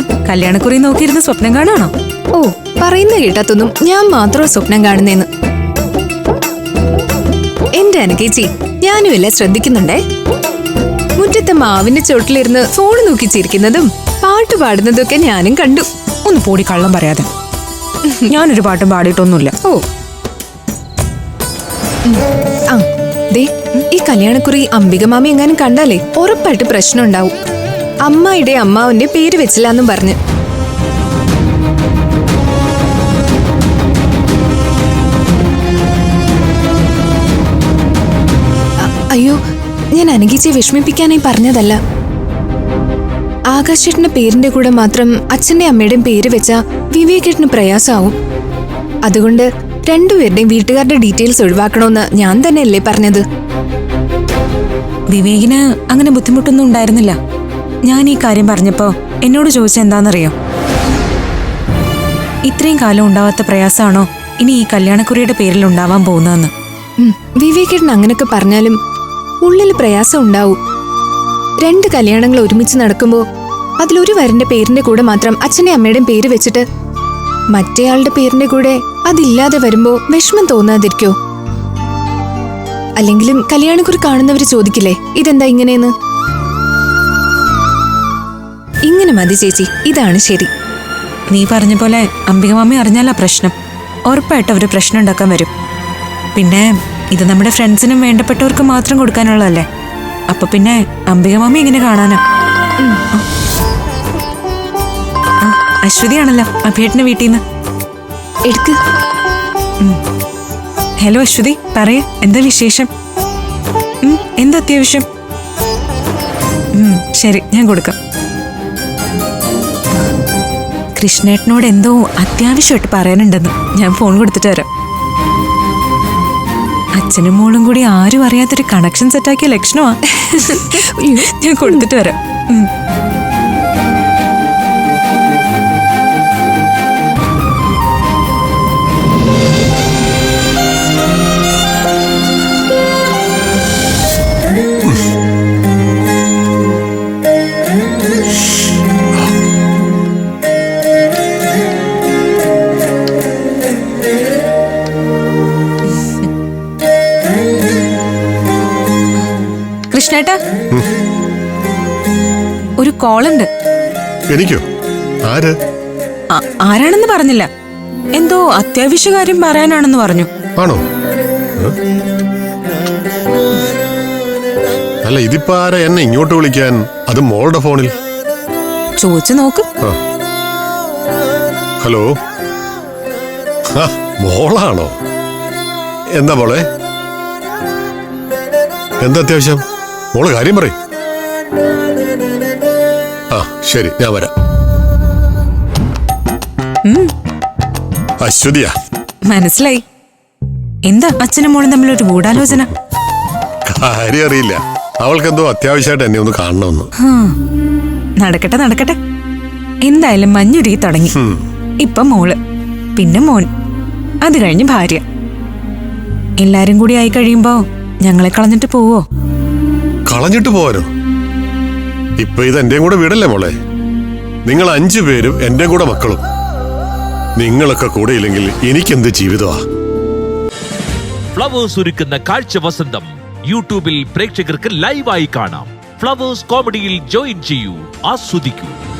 കല്യാണക്കുറി നോക്കിയിരുന്ന സ്വപ്നം കാണാണോ ഓ പറയുന്ന കേട്ടാത്തൊന്നും ഞാൻ മാത്രം സ്വപ്നം കാണുന്നേന്ന്. എന്റെ അനക്കേച്ചി ഞാനും എല്ലാം ശ്രദ്ധിക്കുന്നുണ്ടേ? മുറ്റത്തെ മാവിന്റെ ചോട്ടിലിരുന്ന് ഫോൺ നോക്കി ചിരിക്കുന്നതും പാട്ട് പാടുന്നതൊക്കെ ഞാനും കണ്ടു. ഒന്ന് പോടി കള്ളം പറയാതെ. ഞാനൊരു പാട്ടും പാടിയിട്ടൊന്നുമില്ല. ഓ. ആ ദേ ഈ കല്യാണക്കുറി അംബിക മാമി എങ്ങാനും കണ്ടാലേ ഉറപ്പായിട്ട് പ്രശ്നം ഉണ്ടാവും അമ്മായിയുടെ അമ്മാവന്റെ പേര് വെച്ചില്ല എന്നും പറഞ്ഞ് അയ്യോ ഞാൻ അനുഗിച്ചെ വിഷമിപ്പിക്കാനായി പറഞ്ഞതല്ല. ആകാശേട്ടന്റെ പേരിന്റെ കൂടെ മാത്രം അച്ഛന്റെ അമ്മയുടെയും പേര് വെച്ച വിവേകേട്ടന് പ്രയാസമാവും അതുകൊണ്ട് രണ്ടുപേരുടെയും വീട്ടുകാരുടെ ഡീറ്റെയിൽസ് ഒഴിവാക്കണമെന്ന് ഞാൻ തന്നെയല്ലേ പറഞ്ഞത്. വിവേകിന് അങ്ങനെ ബുദ്ധിമുട്ടൊന്നും ഉണ്ടായിരുന്നില്ല. ഞാൻ ഈ കാര്യം പറഞ്ഞപ്പോ എന്നോട് ചോദിച്ച എന്താണെന്നറിയോ? ഇത്രയും കാലം ഉണ്ടാവാത്ത പ്രയാസമാണോ ഇനി ഈ കല്യാണക്കുറിയുടെ പേരിൽ ഉണ്ടാവാൻ പോകുന്നതെന്ന്? വിവേകേട്ടൻ അങ്ങനൊക്കെ പറഞ്ഞാലും ഉള്ളിൽ പ്രയാസം ഉണ്ടാവും. രണ്ട് കല്യാണങ്ങൾ ഒരുമിച്ച് നടക്കുമ്പോ അതിലൊരു വരന്റെ പേരിന്റെ കൂടെ മാത്രം അച്ഛന്റെ അമ്മയുടെയും പേര് വെച്ചിട്ട് മറ്റേയാളുടെ പേരിന്റെ കൂടെ അതില്ലാതെ വരുമ്പോ വിഷമം തോന്നാതിരിക്കോ? അല്ലെങ്കിലും കല്യാണക്കുറി കാണുന്നവര് ചോദിക്കില്ലേ ഇതെന്താ ഇങ്ങനെയെന്ന്? ഇങ്ങനെ മതി ചേച്ചി. ഇതാണ് ശരി. നീ പറഞ്ഞ പോലെ അംബികമാമി അറിഞ്ഞാലാ പ്രശ്നം. ഉറപ്പായിട്ട് അവർ പ്രശ്നം ഉണ്ടാക്കാൻ വരും. പിന്നെ ഇത് നമ്മുടെ ഫ്രണ്ട്സിനും വേണ്ടപ്പെട്ടവർക്ക് മാത്രം കൊടുക്കാനുള്ളതല്ലേ? അപ്പൊ പിന്നെ അംബികമാമി എങ്ങനെ കാണാനാ? അശ്വതിയാണല്ലോ അഭിയേട്ടന്റെ വീട്ടിൽ നിന്ന് എടുക്ക് ഹലോ അശ്വതി പറയ എന്താ വിശേഷം? എന്താ അത്യാവശ്യം? ശരി ഞാൻ കൊടുക്കാം. കൃഷ്ണേട്ടനോട് എന്തോ അത്യാവശ്യമായിട്ട് പറയാനുണ്ടെന്ന് ഞാൻ ഫോൺ കൊടുത്തിട്ട് വരാം. അച്ഛനും മോളും കൂടി ആരും അറിയാത്തൊരു കണക്ഷൻ സെറ്റാക്കിയ ലക്ഷണമാ. ഞാൻ കൊടുത്തിട്ട് വരാം. കൃഷ്ണേട്ടാ. ഒരു കോളുണ്ട്. എനിക്കോ? ആര്? ആരാണെന്ന് പറഞ്ഞില്ല. എന്തോ അത്യാവശ്യ കാര്യം പറയാനാണെന്ന് പറഞ്ഞു. ആണോ? അല്ല ഇതിപ്പോ ആരാ എന്നെ ഇങ്ങോട്ട് വിളിക്കാൻ? അത് മോളുടെ ഫോണിൽ. ചോദിച്ചു നോക്ക്. ഹലോ? മോളാണോ? എന്താ മോളെ? എന്താ അത്യാവശ്യം? മോൾ കാര്യം പറയും. ആ ശരി ഞാൻ വരാം. അശ്വതിയാ. മനസ്സിലായി. എന്താ അച്ഛനും മോളും തമ്മിൽ ഒരു ഗൂഢാലോചന? കാര്യം അറിയില്ല. അവൾക്ക് എന്തോ അത്യാവശ്യമായിട്ട് എന്നെ ഒന്ന് കാണണമെന്ന്. നടക്കട്ടെ നടക്കട്ടെ. എന്തായാലും മഞ്ഞുരുകി തുടങ്ങി. ഇപ്പൊ മോൾ പിന്നെ മോൻ. അത് കഴിഞ്ഞ് ഭാര്യ. എല്ലാരും കൂടി ആയി കഴിയുമ്പോ ഞങ്ങളെ കളഞ്ഞിട്ട് പോവോ? കളഞ്ഞിട്ട് പോവാനോ? ഇപ്പൊ ഇത് എന്റെയും കൂടെ വീടല്ലേ മോളെ? നിങ്ങൾ അഞ്ചു പേരും എന്റെയും കൂടെ മക്കളും. നിങ്ങളൊക്കെ കൂടെ ഇല്ലെങ്കിൽ എനിക്കെന്ത് ജീവിതമാ? ഫ്ലവേഴ്സ് ഒരുക്കുന്ന കാഴ്ച വസന്തം. യൂട്യൂബിൽ പ്രേക്ഷകർക്ക് ലൈവായി കാണാം. ഫ്ലവേഴ്സ് കോമഡിയിൽ ജോയിൻ ചെയ്യൂ. ആസ്വദിക്കൂ.